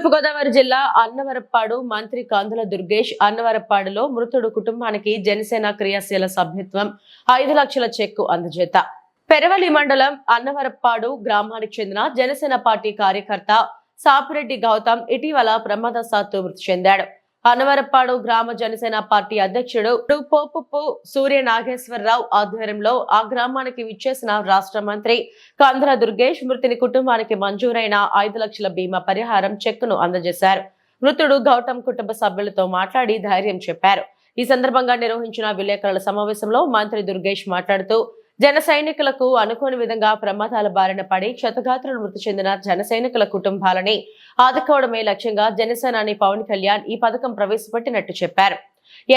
తూర్పుగోదావరి జిల్లా అన్నవరప్పాడు మంత్రి కాందుల దుర్గేష్ అన్నవరప్పాడులో మృతుడు కుటుంబానికి జనసేన క్రియాశీల సభ్యత్వం ఐదు లక్షల చెక్కు అందజేత. పెరవలి మండలం అన్నవరప్పాడు గ్రామానికి చెందిన జనసేన పార్టీ కార్యకర్త సాపిరెడ్డి గౌతమ్ ఇటీవల ప్రమాదశాత్తు మృతి చెందాడు. అనవరపాడు గ్రామ జనసేన పార్టీ అధ్యక్షుడు పోపుప్పు సూర్య నాగేశ్వరరావు ఆధ్వర్యంలో ఆ గ్రామానికి విచ్చేసిన రాష్ట్ర మంత్రి కందుల దుర్గేష్ మృతిని కుటుంబానికి మంజూరైన ఐదు లక్షల బీమా పరిహారం చెక్కును అందజేశారు. మృతుడు గౌతమ్ కుటుంబ సభ్యులతో మాట్లాడి ధైర్యం చెప్పారు. ఈ సందర్భంగా నిర్వహించిన విలేకరుల సమావేశంలో మంత్రి దుర్గేష్ మాట్లాడుతూ జన సైనికులకు అనుకోని విధంగా ప్రమాదాల బారిన పడి క్షతగాత్రులు మృతి చెందిన జన సైనికుల కుటుంబాలని ఆదుకోవడమే లక్ష్యంగా జనసేనాని పవన్ కళ్యాణ్ ఈ పథకం ప్రవేశపెట్టినట్టు చెప్పారు.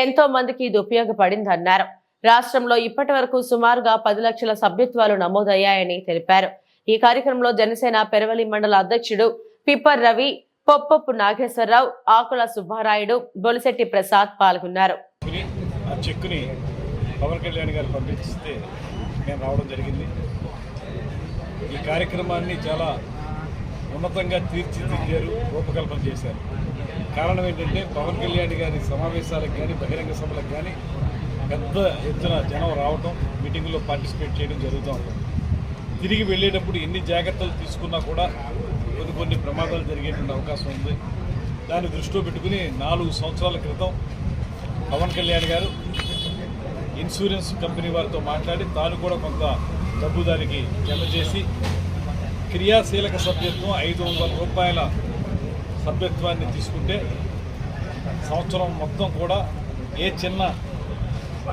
ఎంతో మందికి ఇది ఉపయోగపడిందన్నారు. రాష్ట్రంలో ఇప్పటి వరకు సుమారుగా పది లక్షల సభ్యత్వాలు నమోదయ్యాయని తెలిపారు. ఈ కార్యక్రమంలో జనసేన పెరవలి మండల అధ్యక్షుడు పిప్పర్ రవి పొప్పప్పు నాగేశ్వరరావు ఆకుల సుబ్బారాయుడు బొలిశెట్టి ప్రసాద్ పాల్గొన్నారు. చెక్కుని పవన్ కళ్యాణ్ గారు పంపిస్తే నేను రావడం జరిగింది. ఈ కార్యక్రమాన్ని చాలా ఉన్నతంగా తీర్చిదిద్దారు రూపకల్పన చేశారు. కారణం ఏంటంటే పవన్ కళ్యాణ్ గారి సమావేశాలకు కానీ బహిరంగ సభలకు కానీ పెద్ద ఎత్తున జనం రావటం మీటింగ్లో పార్టిసిపేట్ చేయడం జరుగుతూ ఉంటుంది తిరిగి వెళ్ళేటప్పుడు ఎన్ని జాగ్రత్తలు తీసుకున్నా కూడా కొన్ని కొన్ని ప్రమాదాలు జరిగేటువంటి అవకాశం ఉంది. దాన్ని దృష్టిలో పెట్టుకుని నాలుగు సంవత్సరాల క్రితం పవన్ కళ్యాణ్ గారు ఇన్సూరెన్స్ కంపెనీ వారితో మాట్లాడి తాను కూడా కొంత డబ్బు దానికి జమ చేసి క్రియాశీలక సభ్యత్వం ఐదు వందల రూపాయల సభ్యత్వాన్ని తీసుకుంటే సంవత్సరం మొత్తం కూడా ఏ చిన్న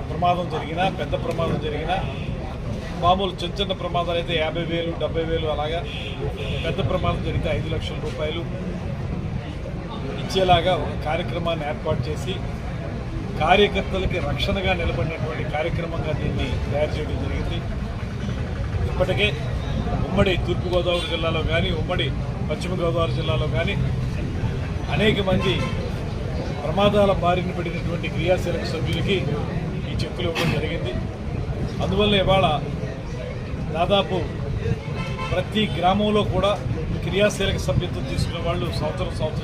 ప్రమాదం జరిగినా పెద్ద ప్రమాదం జరిగినా మామూలు చిన్న చిన్న ప్రమాదాలు అయితే యాభై వేలు డెబ్బై వేలు అలాగా పెద్ద ప్రమాదం జరిగితే ఐదు లక్షల రూపాయలు ఇచ్చేలాగా ఒక కార్యక్రమాన్ని ఏర్పాటు చేసి కార్యకర్తలకి రక్షణగా నిలబడినటువంటి కార్యక్రమంగా దీన్ని తయారు చేయడం జరిగింది. ఇప్పటికే ఉమ్మడి తూర్పుగోదావరి జిల్లాలో కానీ ఉమ్మడి పశ్చిమ గోదావరి జిల్లాలో కానీ అనేక మంది ప్రమాదాల బారిన పడినటువంటి క్రియాశీలక సభ్యులకి ఈ చెక్కులు ఇవ్వడం జరిగింది. అందువల్ల ఇవాళ దాదాపు ప్రతి గ్రామంలో కూడా క్రియాశీలక సభ్యత్వం తీసుకునే వాళ్ళు సంవత్సరం సంవత్సరం